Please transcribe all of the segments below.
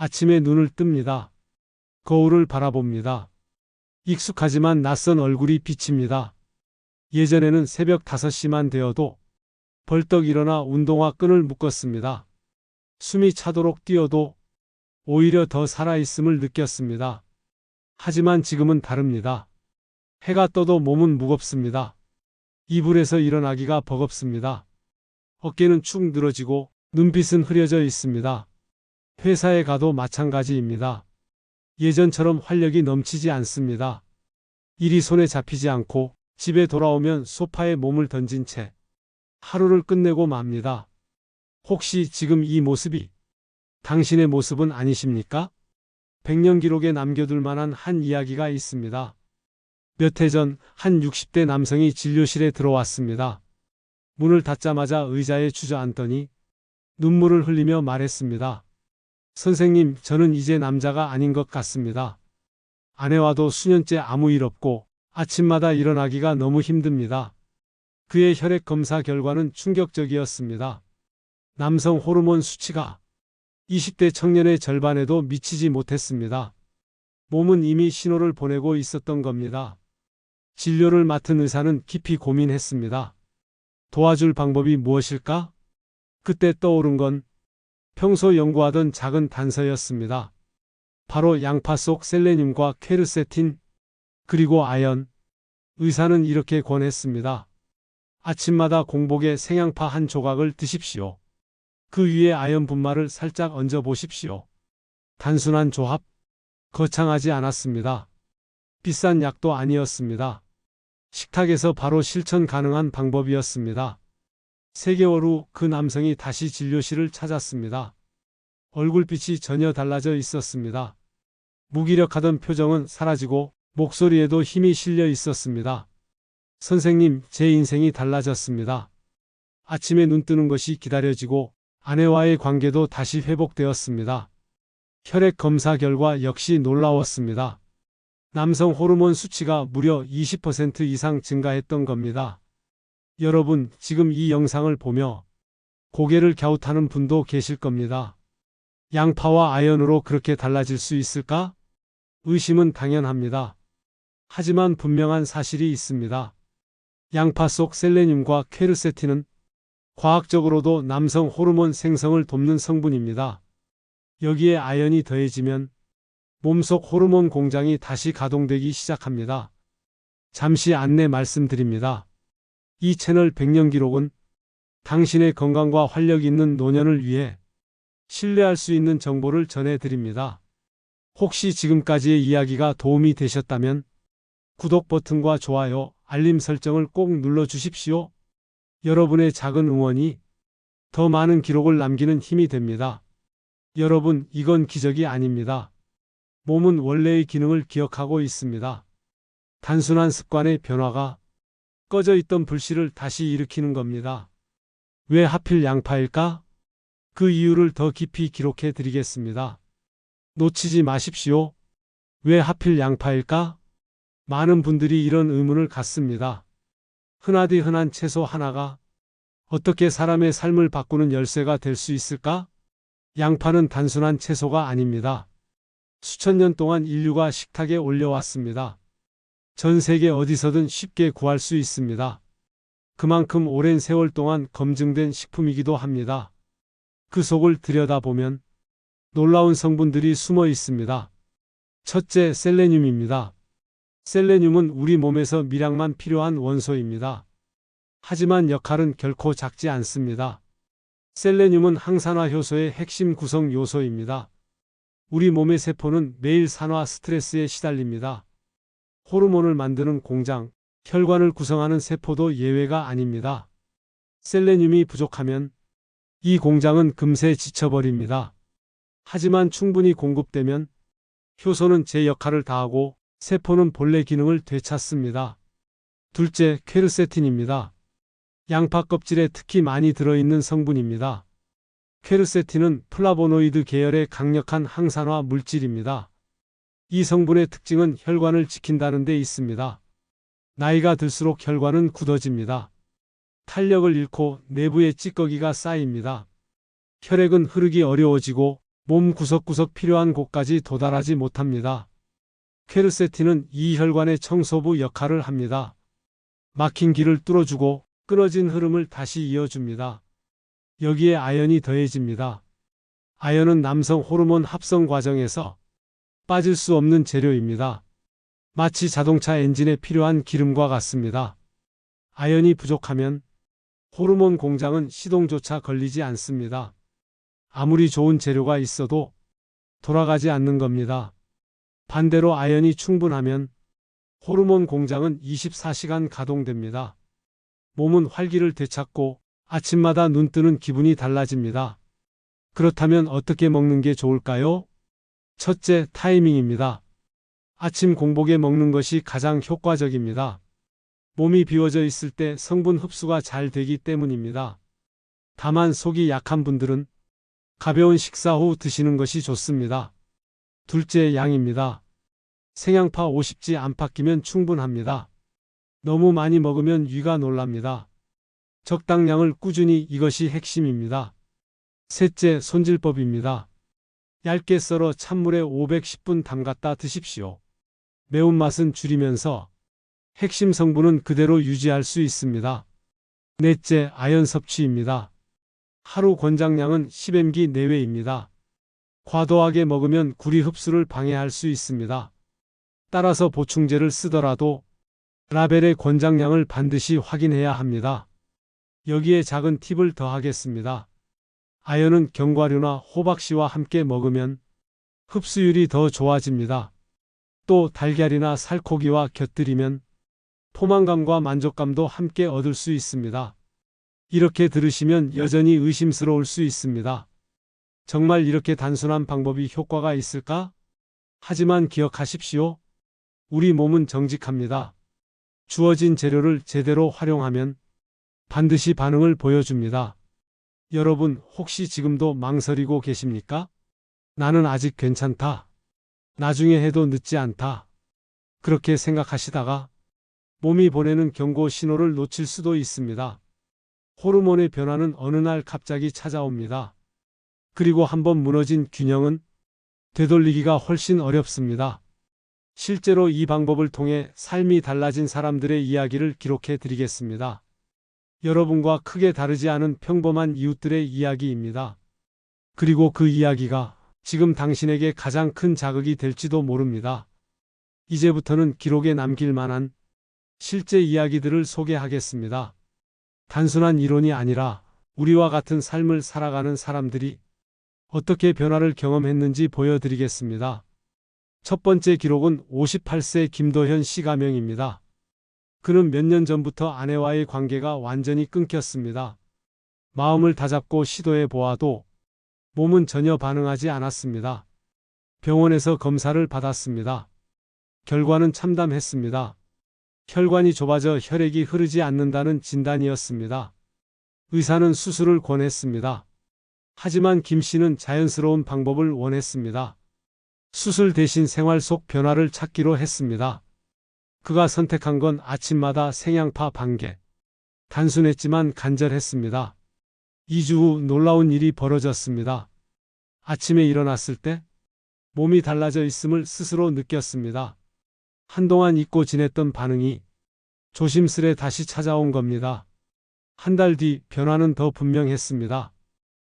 아침에 눈을 뜹니다. 거울을 바라봅니다. 익숙하지만 낯선 얼굴이 비칩니다. 예전에는 새벽 5시만 되어도 벌떡 일어나 운동화 끈을 묶었습니다. 숨이 차도록 뛰어도 오히려 더 살아있음을 느꼈습니다. 하지만 지금은 다릅니다. 해가 떠도 몸은 무겁습니다. 이불에서 일어나기가 버겁습니다. 어깨는 축 늘어지고 눈빛은 흐려져 있습니다. 회사에 가도 마찬가지입니다. 예전처럼 활력이 넘치지 않습니다. 일이 손에 잡히지 않고 집에 돌아오면 소파에 몸을 던진 채 하루를 끝내고 맙니다. 혹시 지금 이 모습이 당신의 모습은 아니십니까? 백년 기록에 남겨둘 만한 한 이야기가 있습니다. 몇 해 전 한 60대 남성이 진료실에 들어왔습니다. 문을 닫자마자 의자에 주저앉더니 눈물을 흘리며 말했습니다. 선생님, 저는 이제 남자가 아닌 것 같습니다. 아내와도 수년째 아무 일 없고 아침마다 일어나기가 너무 힘듭니다. 그의 혈액 검사 결과는 충격적이었습니다. 남성 호르몬 수치가 20대 청년의 절반에도 미치지 못했습니다. 몸은 이미 신호를 보내고 있었던 겁니다. 진료를 맡은 의사는 깊이 고민했습니다. 도와줄 방법이 무엇일까? 그때 떠오른 건 평소 연구하던 작은 단서였습니다. 바로 양파 속 셀레늄과 퀘르세틴, 그리고 아연. 의사는 이렇게 권했습니다. 아침마다 공복에 생양파 한 조각을 드십시오. 그 위에 아연 분말을 살짝 얹어 보십시오. 단순한 조합? 거창하지 않았습니다. 비싼 약도 아니었습니다. 식탁에서 바로 실천 가능한 방법이었습니다. 3개월 후 그 남성이 다시 진료실을 찾았습니다. 얼굴빛이 전혀 달라져 있었습니다. 무기력하던 표정은 사라지고 목소리에도 힘이 실려 있었습니다. 선생님, 제 인생이 달라졌습니다. 아침에 눈 뜨는 것이 기다려지고 아내와의 관계도 다시 회복되었습니다. 혈액 검사 결과 역시 놀라웠습니다. 남성 호르몬 수치가 무려 20% 이상 증가했던 겁니다. 여러분, 지금 이 영상을 보며 고개를 갸웃하는 분도 계실 겁니다. 양파와 아연으로 그렇게 달라질 수 있을까? 의심은 당연합니다. 하지만 분명한 사실이 있습니다. 양파 속 셀레늄과 퀘르세틴은 과학적으로도 남성 호르몬 생성을 돕는 성분입니다. 여기에 아연이 더해지면 몸속 호르몬 공장이 다시 가동되기 시작합니다. 잠시 안내 말씀드립니다. 이 채널 100년 기록은 당신의 건강과 활력 있는 노년을 위해 신뢰할 수 있는 정보를 전해드립니다. 혹시 지금까지의 이야기가 도움이 되셨다면 구독 버튼과 좋아요, 알림 설정을 꼭 눌러주십시오. 여러분의 작은 응원이 더 많은 기록을 남기는 힘이 됩니다. 여러분, 이건 기적이 아닙니다. 몸은 원래의 기능을 기억하고 있습니다. 단순한 습관의 변화가 꺼져 있던 불씨를 다시 일으키는 겁니다. 왜 하필 양파일까? 그 이유를 더 깊이 기록해 드리겠습니다. 놓치지 마십시오. 왜 하필 양파일까? 많은 분들이 이런 의문을 갖습니다. 흔하디 흔한 채소 하나가 어떻게 사람의 삶을 바꾸는 열쇠가 될 수 있을까? 양파는 단순한 채소가 아닙니다. 수천 년 동안 인류가 식탁에 올려왔습니다. 전 세계 어디서든 쉽게 구할 수 있습니다. 그만큼 오랜 세월 동안 검증된 식품이기도 합니다. 그 속을 들여다보면 놀라운 성분들이 숨어 있습니다. 첫째, 셀레늄입니다. 셀레늄은 우리 몸에서 미량만 필요한 원소입니다. 하지만 역할은 결코 작지 않습니다. 셀레늄은 항산화 효소의 핵심 구성 요소입니다. 우리 몸의 세포는 매일 산화 스트레스에 시달립니다. 호르몬을 만드는 공장, 혈관을 구성하는 세포도 예외가 아닙니다. 셀레늄이 부족하면 이 공장은 금세 지쳐버립니다. 하지만 충분히 공급되면 효소는 제 역할을 다하고 세포는 본래 기능을 되찾습니다. 둘째, 퀘르세틴입니다. 양파 껍질에 특히 많이 들어있는 성분입니다. 퀘르세틴은 플라보노이드 계열의 강력한 항산화 물질입니다. 이 성분의 특징은 혈관을 지킨다는 데 있습니다. 나이가 들수록 혈관은 굳어집니다. 탄력을 잃고 내부에 찌꺼기가 쌓입니다. 혈액은 흐르기 어려워지고 몸 구석구석 필요한 곳까지 도달하지 못합니다. 퀘르세틴은 이 혈관의 청소부 역할을 합니다. 막힌 길을 뚫어주고 끊어진 흐름을 다시 이어줍니다. 여기에 아연이 더해집니다. 아연은 남성 호르몬 합성 과정에서 빠질 수 없는 재료입니다. 마치 자동차 엔진에 필요한 기름과 같습니다. 아연이 부족하면 호르몬 공장은 시동조차 걸리지 않습니다. 아무리 좋은 재료가 있어도 돌아가지 않는 겁니다. 반대로 아연이 충분하면 호르몬 공장은 24시간 가동됩니다. 몸은 활기를 되찾고 아침마다 눈 뜨는 기분이 달라집니다. 그렇다면 어떻게 먹는 게 좋을까요? 첫째, 타이밍입니다. 아침 공복에 먹는 것이 가장 효과적입니다. 몸이 비워져 있을 때 성분 흡수가 잘 되기 때문입니다. 다만 속이 약한 분들은 가벼운 식사 후 드시는 것이 좋습니다. 둘째, 양입니다. 생양파 50지 안팎이면 충분합니다. 너무 많이 먹으면 위가 놀랍니다. 적당량을 꾸준히 이것이 핵심입니다. 셋째, 손질법입니다. 얇게 썰어 찬물에 510분 담갔다 드십시오. 매운맛은 줄이면서 핵심 성분은 그대로 유지할 수 있습니다. 넷째, 아연 섭취입니다. 하루 권장량은 10mg 내외입니다. 과도하게 먹으면 구리 흡수를 방해할 수 있습니다. 따라서 보충제를 쓰더라도 라벨의 권장량을 반드시 확인해야 합니다. 여기에 작은 팁을 더하겠습니다. 아연은 견과류나 호박씨와 함께 먹으면 흡수율이 더 좋아집니다. 또 달걀이나 살코기와 곁들이면 포만감과 만족감도 함께 얻을 수 있습니다. 이렇게 들으시면 여전히 의심스러울 수 있습니다. 정말 이렇게 단순한 방법이 효과가 있을까? 하지만 기억하십시오. 우리 몸은 정직합니다. 주어진 재료를 제대로 활용하면 반드시 반응을 보여줍니다. 여러분, 혹시 지금도 망설이고 계십니까? 나는 아직 괜찮다. 나중에 해도 늦지 않다. 그렇게 생각하시다가 몸이 보내는 경고 신호를 놓칠 수도 있습니다. 호르몬의 변화는 어느 날 갑자기 찾아옵니다. 그리고 한번 무너진 균형은 되돌리기가 훨씬 어렵습니다. 실제로 이 방법을 통해 삶이 달라진 사람들의 이야기를 기록해 드리겠습니다. 여러분과 크게 다르지 않은 평범한 이웃들의 이야기입니다. 그리고 그 이야기가 지금 당신에게 가장 큰 자극이 될지도 모릅니다. 이제부터는 기록에 남길 만한 실제 이야기들을 소개하겠습니다. 단순한 이론이 아니라 우리와 같은 삶을 살아가는 사람들이 어떻게 변화를 경험했는지 보여드리겠습니다. 첫 번째 기록은 58세 김도현 씨 가명입니다. 그는 몇 년 전부터 아내와의 관계가 완전히 끊겼습니다. 마음을 다잡고 시도해 보아도 몸은 전혀 반응하지 않았습니다. 병원에서 검사를 받았습니다. 결과는 참담했습니다. 혈관이 좁아져 혈액이 흐르지 않는다는 진단이었습니다. 의사는 수술을 권했습니다. 하지만 김 씨는 자연스러운 방법을 원했습니다. 수술 대신 생활 속 변화를 찾기로 했습니다. 그가 선택한 건 아침마다 생양파 반개. 단순했지만 간절했습니다. 2주 후 놀라운 일이 벌어졌습니다. 아침에 일어났을 때 몸이 달라져 있음을 스스로 느꼈습니다. 한동안 잊고 지냈던 반응이 조심스레 다시 찾아온 겁니다. 한 달 뒤 변화는 더 분명했습니다.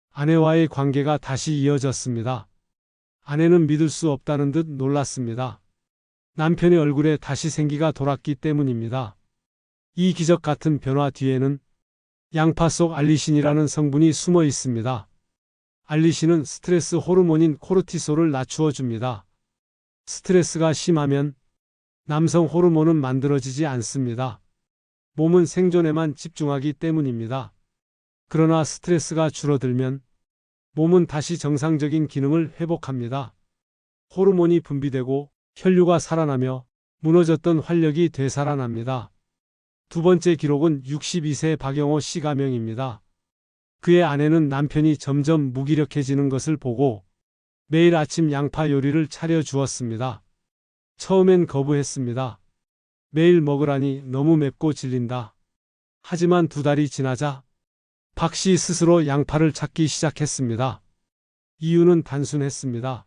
아내와의 관계가 다시 이어졌습니다. 아내는 믿을 수 없다는 듯 놀랐습니다. 남편의 얼굴에 다시 생기가 돌았기 때문입니다. 이 기적 같은 변화 뒤에는 양파 속 알리신이라는 성분이 숨어 있습니다. 알리신은 스트레스 호르몬인 코르티솔을 낮추어 줍니다. 스트레스가 심하면 남성 호르몬은 만들어지지 않습니다. 몸은 생존에만 집중하기 때문입니다. 그러나 스트레스가 줄어들면 몸은 다시 정상적인 기능을 회복합니다. 호르몬이 분비되고 혈류가 살아나며 무너졌던 활력이 되살아납니다. 두 번째 기록은 62세 박영호 씨 가명입니다. 그의 아내는 남편이 점점 무기력해지는 것을 보고 매일 아침 양파 요리를 차려 주었습니다. 처음엔 거부했습니다. 매일 먹으라니 너무 맵고 질린다. 하지만 두 달이 지나자 박 씨 스스로 양파를 찾기 시작했습니다. 이유는 단순했습니다.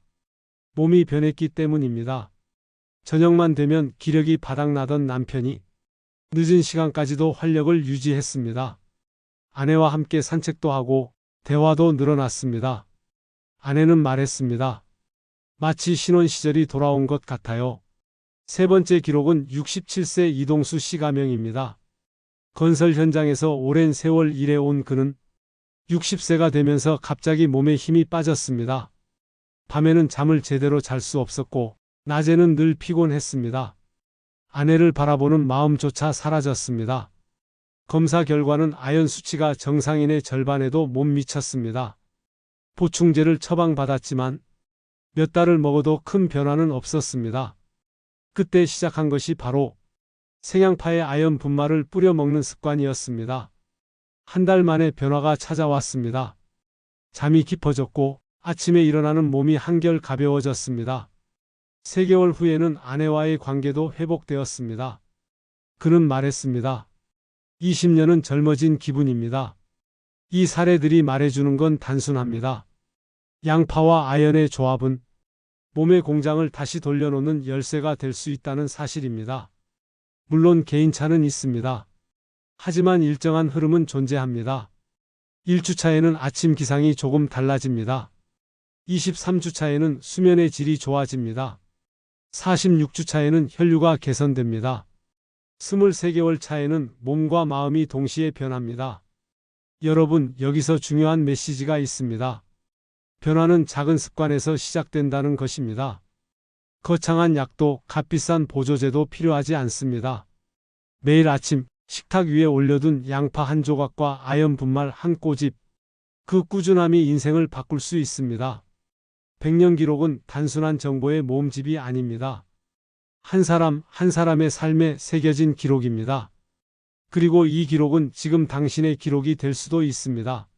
몸이 변했기 때문입니다. 저녁만 되면 기력이 바닥나던 남편이 늦은 시간까지도 활력을 유지했습니다. 아내와 함께 산책도 하고 대화도 늘어났습니다. 아내는 말했습니다. 마치 신혼 시절이 돌아온 것 같아요. 세 번째 기록은 67세 이동수 씨 가명입니다. 건설 현장에서 오랜 세월 일해온 그는 60세가 되면서 갑자기 몸에 힘이 빠졌습니다. 밤에는 잠을 제대로 잘 수 없었고, 낮에는 늘 피곤했습니다. 아내를 바라보는 마음조차 사라졌습니다. 검사 결과는 아연 수치가 정상인의 절반에도 못 미쳤습니다. 보충제를 처방받았지만 몇 달을 먹어도 큰 변화는 없었습니다. 그때 시작한 것이 바로 생양파에 아연 분말을 뿌려 먹는 습관이었습니다. 한 달 만에 변화가 찾아왔습니다. 잠이 깊어졌고 아침에 일어나는 몸이 한결 가벼워졌습니다. 3개월 후에는 아내와의 관계도 회복되었습니다. 그는 말했습니다. 20년은 젊어진 기분입니다. 이 사례들이 말해주는 건 단순합니다. 양파와 아연의 조합은 몸의 공장을 다시 돌려놓는 열쇠가 될 수 있다는 사실입니다. 물론 개인차는 있습니다. 하지만 일정한 흐름은 존재합니다. 1주차에는 아침 기상이 조금 달라집니다. 23주차에는 수면의 질이 좋아집니다. 46주 차에는 혈류가 개선됩니다. 23개월 차에는 몸과 마음이 동시에 변합니다. 여러분, 여기서 중요한 메시지가 있습니다. 변화는 작은 습관에서 시작된다는 것입니다. 거창한 약도 값비싼 보조제도 필요하지 않습니다. 매일 아침 식탁 위에 올려둔 양파 한 조각과 아연 분말 한 꼬집. 그 꾸준함이 인생을 바꿀 수 있습니다. 백년 기록은 단순한 정보의 모음집이 아닙니다. 한 사람 한 사람의 삶에 새겨진 기록입니다. 그리고 이 기록은 지금 당신의 기록이 될 수도 있습니다.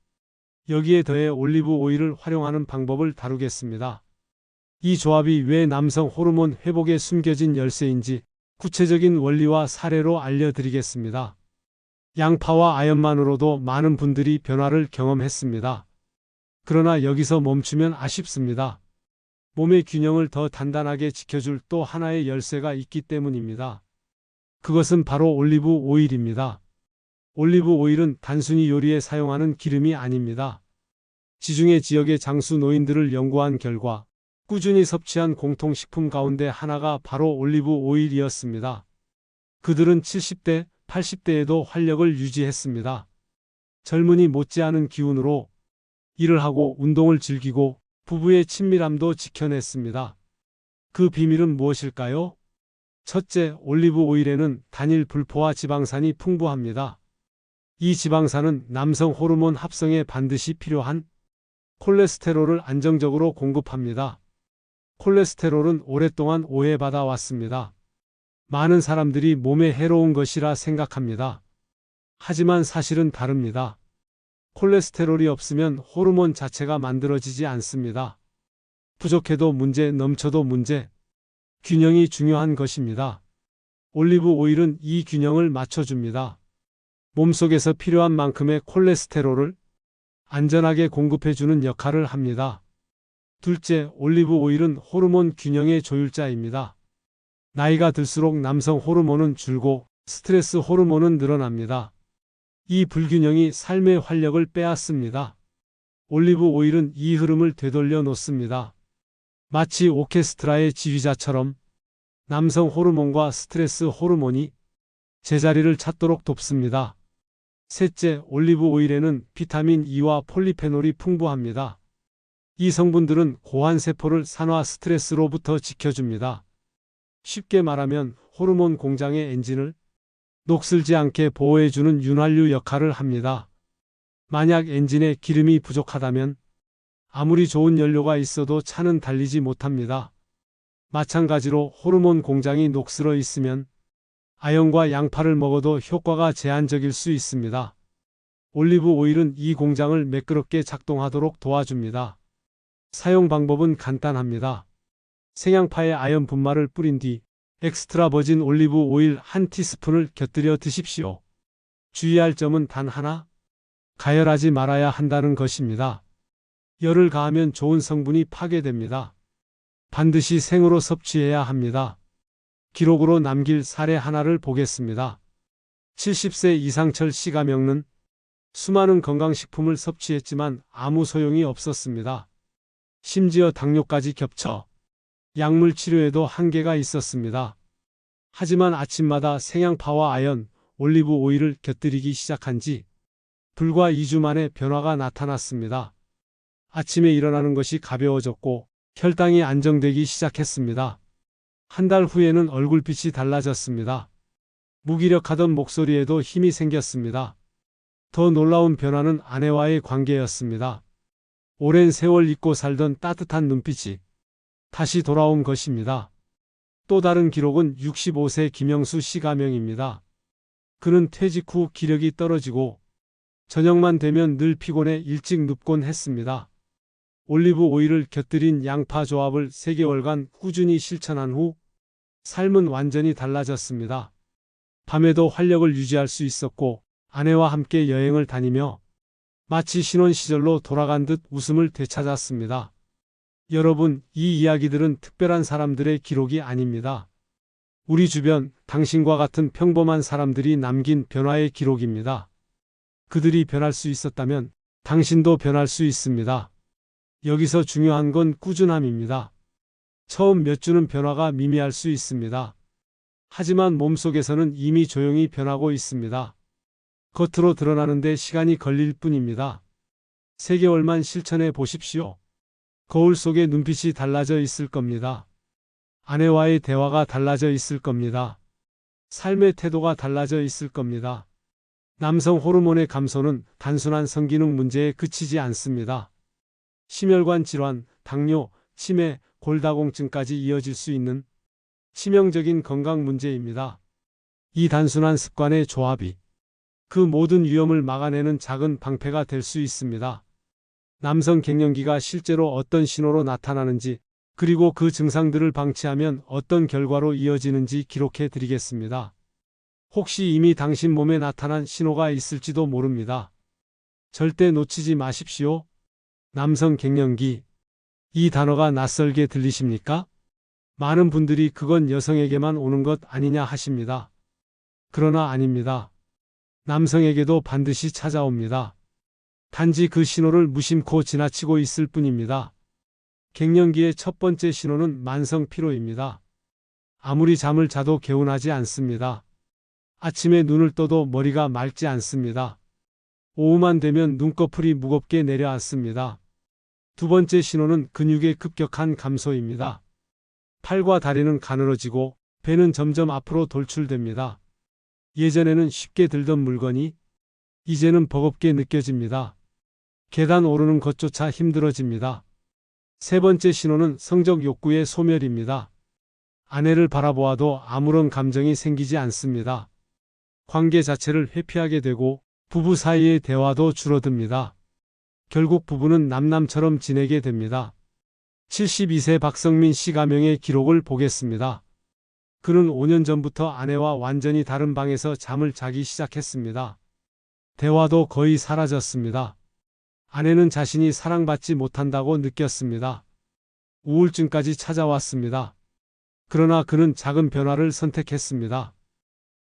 여기에 더해 올리브 오일을 활용하는 방법을 다루겠습니다. 이 조합이 왜 남성 호르몬 회복에 숨겨진 열쇠인지 구체적인 원리와 사례로 알려드리겠습니다. 양파와 아연만으로도 많은 분들이 변화를 경험했습니다. 그러나 여기서 멈추면 아쉽습니다. 몸의 균형을 더 단단하게 지켜줄 또 하나의 열쇠가 있기 때문입니다. 그것은 바로 올리브 오일입니다. 올리브 오일은 단순히 요리에 사용하는 기름이 아닙니다. 지중해 지역의 장수 노인들을 연구한 결과 꾸준히 섭취한 공통식품 가운데 하나가 바로 올리브 오일이었습니다. 그들은 70대, 80대에도 활력을 유지했습니다. 젊은이 못지않은 기운으로 일을 하고 운동을 즐기고 부부의 친밀함도 지켜냈습니다. 그 비밀은 무엇일까요? 첫째, 올리브 오일에는 단일 불포화 지방산이 풍부합니다. 이 지방산은 남성 호르몬 합성에 반드시 필요한 콜레스테롤을 안정적으로 공급합니다. 콜레스테롤은 오랫동안 오해받아 왔습니다. 많은 사람들이 몸에 해로운 것이라 생각합니다. 하지만 사실은 다릅니다. 콜레스테롤이 없으면 호르몬 자체가 만들어지지 않습니다. 부족해도 문제, 넘쳐도 문제. 균형이 중요한 것입니다. 올리브 오일은 이 균형을 맞춰줍니다. 몸속에서 필요한 만큼의 콜레스테롤을 안전하게 공급해주는 역할을 합니다. 둘째, 올리브 오일은 호르몬 균형의 조율자입니다. 나이가 들수록 남성 호르몬은 줄고 스트레스 호르몬은 늘어납니다. 이 불균형이 삶의 활력을 빼앗습니다. 올리브 오일은 이 흐름을 되돌려 놓습니다. 마치 오케스트라의 지휘자처럼 남성 호르몬과 스트레스 호르몬이 제자리를 찾도록 돕습니다. 셋째, 올리브 오일에는 비타민 E와 폴리페놀이 풍부합니다. 이 성분들은 고환 세포를 산화 스트레스로부터 지켜줍니다. 쉽게 말하면 호르몬 공장의 엔진을 녹슬지 않게 보호해주는 윤활유 역할을 합니다. 만약 엔진에 기름이 부족하다면 아무리 좋은 연료가 있어도 차는 달리지 못합니다. 마찬가지로 호르몬 공장이 녹슬어 있으면 아연과 양파를 먹어도 효과가 제한적일 수 있습니다. 올리브 오일은 이 공장을 매끄럽게 작동하도록 도와줍니다. 사용 방법은 간단합니다. 생양파에 아연 분말을 뿌린 뒤 엑스트라 버진 올리브 오일 한 티스푼을 곁들여 드십시오. 주의할 점은 단 하나, 가열하지 말아야 한다는 것입니다. 열을 가하면 좋은 성분이 파괴됩니다. 반드시 생으로 섭취해야 합니다. 기록으로 남길 사례 하나를 보겠습니다. 70세 이상철 씨가 먹는 수많은 건강식품을 섭취했지만 아무 소용이 없었습니다. 심지어 당뇨까지 겹쳐 약물 치료에도 한계가 있었습니다. 하지만 아침마다 생양파와 아연, 올리브 오일을 곁들이기 시작한 지 불과 2주 만에 변화가 나타났습니다. 아침에 일어나는 것이 가벼워졌고 혈당이 안정되기 시작했습니다. 한 달 후에는 얼굴빛이 달라졌습니다. 무기력하던 목소리에도 힘이 생겼습니다. 더 놀라운 변화는 아내와의 관계였습니다. 오랜 세월 잊고 살던 따뜻한 눈빛이 다시 돌아온 것입니다. 또 다른 기록은 65세 김영수 씨 가명입니다. 그는 퇴직 후 기력이 떨어지고 저녁만 되면 늘 피곤해 일찍 눕곤 했습니다. 올리브 오일을 곁들인 양파 조합을 3개월간 꾸준히 실천한 후 삶은 완전히 달라졌습니다. 밤에도 활력을 유지할 수 있었고 아내와 함께 여행을 다니며 마치 신혼 시절로 돌아간 듯 웃음을 되찾았습니다. 여러분, 이 이야기들은 특별한 사람들의 기록이 아닙니다. 우리 주변 당신과 같은 평범한 사람들이 남긴 변화의 기록입니다. 그들이 변할 수 있었다면 당신도 변할 수 있습니다. 여기서 중요한 건 꾸준함입니다. 처음 몇 주는 변화가 미미할 수 있습니다. 하지만 몸속에서는 이미 조용히 변하고 있습니다. 겉으로 드러나는데 시간이 걸릴 뿐입니다. 3개월만 실천해 보십시오. 거울 속에 눈빛이 달라져 있을 겁니다. 아내와의 대화가 달라져 있을 겁니다. 삶의 태도가 달라져 있을 겁니다. 남성 호르몬의 감소는 단순한 성기능 문제에 그치지 않습니다. 심혈관 질환, 당뇨, 치매, 골다공증까지 이어질 수 있는 치명적인 건강 문제입니다. 이 단순한 습관의 조합이 그 모든 위험을 막아내는 작은 방패가 될 수 있습니다. 남성 갱년기가 실제로 어떤 신호로 나타나는지 그리고 그 증상들을 방치하면 어떤 결과로 이어지는지 기록해 드리겠습니다. 혹시 이미 당신 몸에 나타난 신호가 있을지도 모릅니다. 절대 놓치지 마십시오. 남성 갱년기. 이 단어가 낯설게 들리십니까? 많은 분들이 그건 여성에게만 오는 것 아니냐 하십니다. 그러나 아닙니다. 남성에게도 반드시 찾아옵니다. 단지 그 신호를 무심코 지나치고 있을 뿐입니다. 갱년기의 첫 번째 신호는 만성 피로입니다. 아무리 잠을 자도 개운하지 않습니다. 아침에 눈을 떠도 머리가 맑지 않습니다. 오후만 되면 눈꺼풀이 무겁게 내려앉습니다. 두 번째 신호는 근육의 급격한 감소입니다. 팔과 다리는 가늘어지고 배는 점점 앞으로 돌출됩니다. 예전에는 쉽게 들던 물건이 이제는 버겁게 느껴집니다. 계단 오르는 것조차 힘들어집니다. 세 번째 신호는 성적 욕구의 소멸입니다. 아내를 바라보아도 아무런 감정이 생기지 않습니다. 관계 자체를 회피하게 되고 부부 사이의 대화도 줄어듭니다. 결국 부부는 남남처럼 지내게 됩니다. 72세 박성민 씨 가명의 기록을 보겠습니다. 그는 5년 전부터 아내와 완전히 다른 방에서 잠을 자기 시작했습니다. 대화도 거의 사라졌습니다. 아내는 자신이 사랑받지 못한다고 느꼈습니다. 우울증까지 찾아왔습니다. 그러나 그는 작은 변화를 선택했습니다.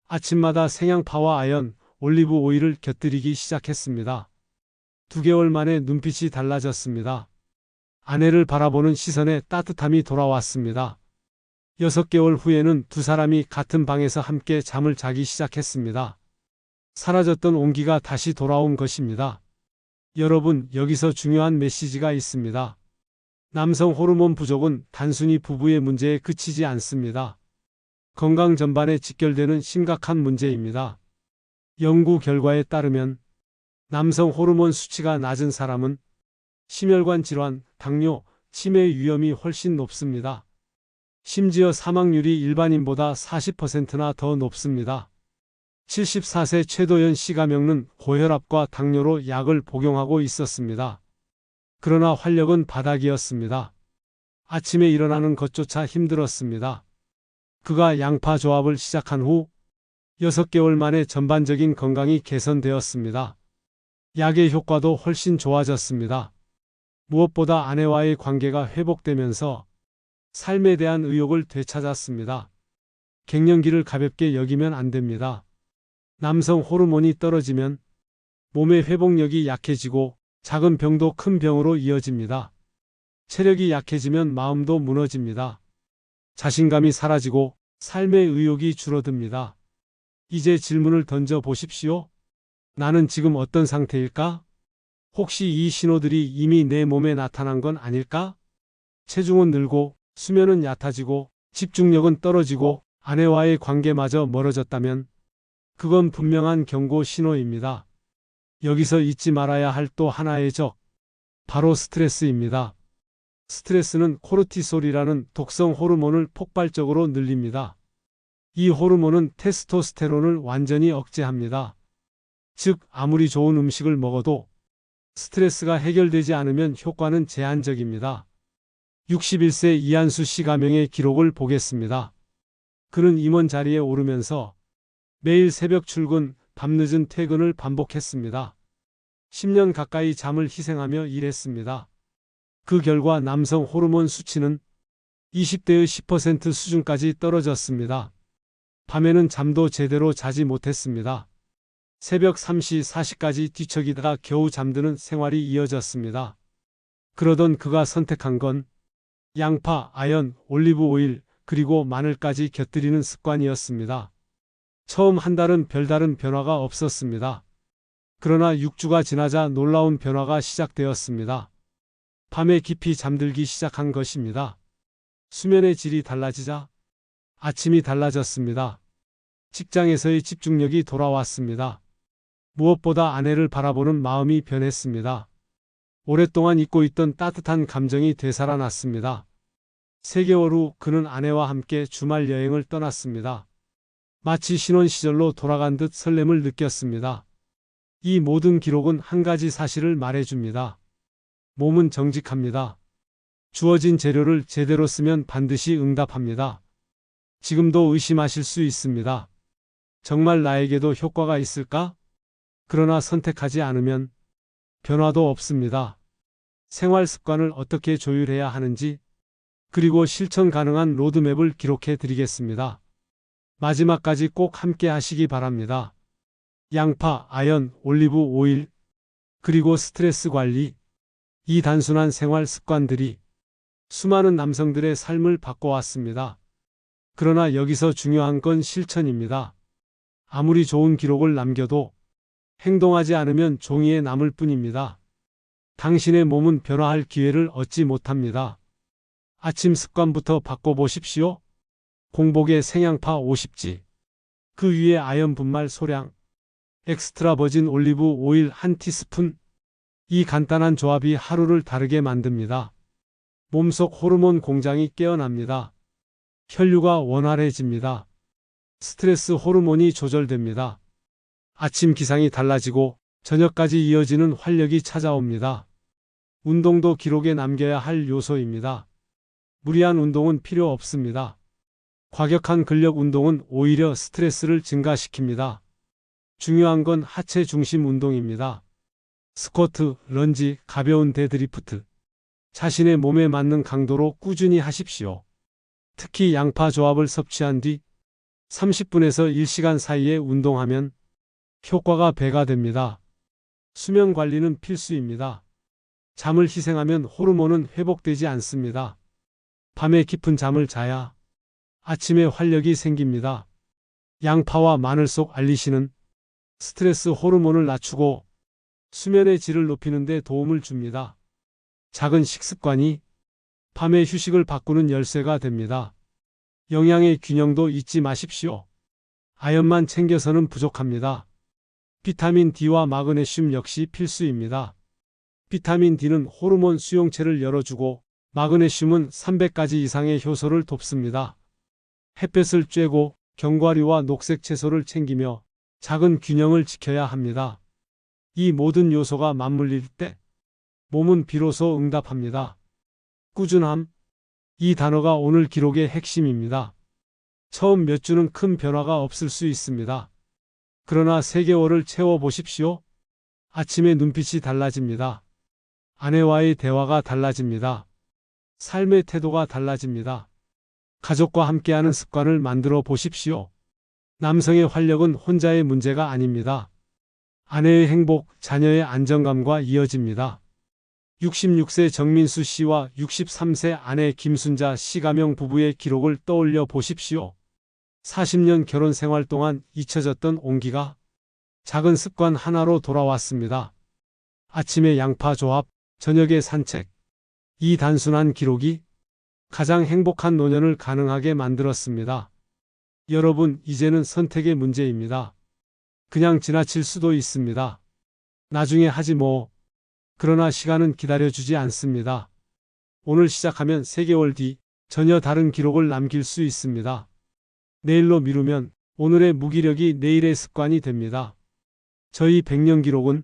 아침마다 생양파와 아연, 올리브 오일을 곁들이기 시작했습니다. 두 개월 만에 눈빛이 달라졌습니다. 아내를 바라보는 시선에 따뜻함이 돌아왔습니다. 여섯 개월 후에는 두 사람이 같은 방에서 함께 잠을 자기 시작했습니다. 사라졌던 온기가 다시 돌아온 것입니다. 여러분, 여기서 중요한 메시지가 있습니다. 남성 호르몬 부족은 단순히 부부의 문제에 그치지 않습니다. 건강 전반에 직결되는 심각한 문제입니다. 연구 결과에 따르면 남성 호르몬 수치가 낮은 사람은 심혈관 질환, 당뇨, 치매 위험이 훨씬 높습니다. 심지어 사망률이 일반인보다 40%나 더 높습니다. 74세 최도연 씨가 겪는 고혈압과 당뇨로 약을 복용하고 있었습니다. 그러나 활력은 바닥이었습니다. 아침에 일어나는 것조차 힘들었습니다. 그가 양파 조합을 시작한 후 6개월 만에 전반적인 건강이 개선되었습니다. 약의 효과도 훨씬 좋아졌습니다. 무엇보다 아내와의 관계가 회복되면서 삶에 대한 의욕을 되찾았습니다. 갱년기를 가볍게 여기면 안 됩니다. 남성 호르몬이 떨어지면 몸의 회복력이 약해지고 작은 병도 큰 병으로 이어집니다. 체력이 약해지면 마음도 무너집니다. 자신감이 사라지고 삶의 의욕이 줄어듭니다. 이제 질문을 던져 보십시오. 나는 지금 어떤 상태일까? 혹시 이 신호들이 이미 내 몸에 나타난 건 아닐까? 체중은 늘고, 수면은 얕아지고, 집중력은 떨어지고, 아내와의 관계마저 멀어졌다면, 그건 분명한 경고 신호입니다. 여기서 잊지 말아야 할 또 하나의 적, 바로 스트레스입니다. 스트레스는 코르티솔이라는 독성 호르몬을 폭발적으로 늘립니다. 이 호르몬은 테스토스테론을 완전히 억제합니다. 즉, 아무리 좋은 음식을 먹어도 스트레스가 해결되지 않으면 효과는 제한적입니다. 61세 이한수 씨 가명의 기록을 보겠습니다. 그는 임원 자리에 오르면서 매일 새벽 출근, 밤늦은 퇴근을 반복했습니다. 10년 가까이 잠을 희생하며 일했습니다. 그 결과 남성 호르몬 수치는 20대의 10% 수준까지 떨어졌습니다. 밤에는 잠도 제대로 자지 못했습니다. 새벽 3시 4시까지 뒤척이다가 겨우 잠드는 생활이 이어졌습니다. 그러던 그가 선택한 건 양파, 아연, 올리브 오일, 그리고 마늘까지 곁들이는 습관이었습니다. 처음 한 달은 별다른 변화가 없었습니다. 그러나 6주가 지나자 놀라운 변화가 시작되었습니다. 밤에 깊이 잠들기 시작한 것입니다. 수면의 질이 달라지자 아침이 달라졌습니다. 직장에서의 집중력이 돌아왔습니다. 무엇보다 아내를 바라보는 마음이 변했습니다. 오랫동안 잊고 있던 따뜻한 감정이 되살아났습니다. 3개월 후 그는 아내와 함께 주말 여행을 떠났습니다. 마치 신혼 시절로 돌아간 듯 설렘을 느꼈습니다. 이 모든 기록은 한 가지 사실을 말해줍니다. 몸은 정직합니다. 주어진 재료를 제대로 쓰면 반드시 응답합니다. 지금도 의심하실 수 있습니다. 정말 나에게도 효과가 있을까? 그러나 선택하지 않으면 변화도 없습니다. 생활 습관을 어떻게 조율해야 하는지, 그리고 실천 가능한 로드맵을 기록해 드리겠습니다. 마지막까지 꼭 함께 하시기 바랍니다. 양파, 아연, 올리브 오일, 그리고 스트레스 관리. 이 단순한 생활 습관들이 수많은 남성들의 삶을 바꿔왔습니다. 그러나 여기서 중요한 건 실천입니다. 아무리 좋은 기록을 남겨도 행동하지 않으면 종이에 남을 뿐입니다. 당신의 몸은 변화할 기회를 얻지 못합니다. 아침 습관부터 바꿔보십시오. 공복에 생양파 50지. 그 위에 아연 분말 소량. 엑스트라 버진 올리브 오일 한 티스푼. 이 간단한 조합이 하루를 다르게 만듭니다. 몸속 호르몬 공장이 깨어납니다. 혈류가 원활해집니다. 스트레스 호르몬이 조절됩니다. 아침 기상이 달라지고 저녁까지 이어지는 활력이 찾아옵니다. 운동도 기록에 남겨야 할 요소입니다. 무리한 운동은 필요 없습니다. 과격한 근력 운동은 오히려 스트레스를 증가시킵니다. 중요한 건 하체 중심 운동입니다. 스쿼트, 런지, 가벼운 데드리프트. 자신의 몸에 맞는 강도로 꾸준히 하십시오. 특히 양파 조합을 섭취한 뒤 30분에서 1시간 사이에 운동하면 효과가 배가 됩니다. 수면 관리는 필수입니다. 잠을 희생하면 호르몬은 회복되지 않습니다. 밤에 깊은 잠을 자야 아침에 활력이 생깁니다. 양파와 마늘 속 알리신은 스트레스 호르몬을 낮추고 수면의 질을 높이는 데 도움을 줍니다. 작은 식습관이 밤의 휴식을 바꾸는 열쇠가 됩니다. 영양의 균형도 잊지 마십시오. 아연만 챙겨서는 부족합니다. 비타민 D와 마그네슘 역시 필수입니다. 비타민 D는 호르몬 수용체를 열어주고 마그네슘은 300가지 이상의 효소를 돕습니다. 햇볕을 쬐고 견과류와 녹색 채소를 챙기며 작은 균형을 지켜야 합니다. 이 모든 요소가 맞물릴 때 몸은 비로소 응답합니다. 꾸준함. 이 단어가 오늘 기록의 핵심입니다. 처음 몇 주는 큰 변화가 없을 수 있습니다. 그러나 3개월을 채워보십시오. 아침에 눈빛이 달라집니다. 아내와의 대화가 달라집니다. 삶의 태도가 달라집니다. 가족과 함께하는 습관을 만들어 보십시오. 남성의 활력은 혼자의 문제가 아닙니다. 아내의 행복, 자녀의 안정감과 이어집니다. 66세 정민수 씨와 63세 아내 김순자 씨 가명 부부의 기록을 떠올려 보십시오. 40년 결혼 생활 동안 잊혀졌던 온기가 작은 습관 하나로 돌아왔습니다. 아침에 양파 조합, 저녁에 산책. 이 단순한 기록이 가장 행복한 노년을 가능하게 만들었습니다. 여러분, 이제는 선택의 문제입니다. 그냥 지나칠 수도 있습니다. 나중에 하지 뭐. 그러나 시간은 기다려주지 않습니다. 오늘 시작하면 3개월 뒤 전혀 다른 기록을 남길 수 있습니다. 내일로 미루면 오늘의 무기력이 내일의 습관이 됩니다. 저희 100년 기록은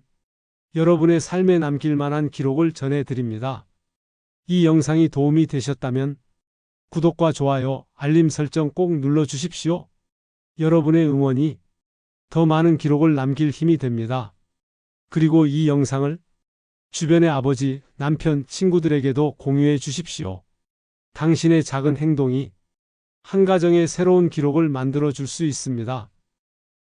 여러분의 삶에 남길 만한 기록을 전해드립니다. 이 영상이 도움이 되셨다면 구독과 좋아요, 알림 설정 꼭 눌러주십시오. 여러분의 응원이 더 많은 기록을 남길 힘이 됩니다. 그리고 이 영상을 주변의 아버지, 남편, 친구들에게도 공유해 주십시오. 당신의 작은 행동이 한 가정의 새로운 기록을 만들어 줄 수 있습니다.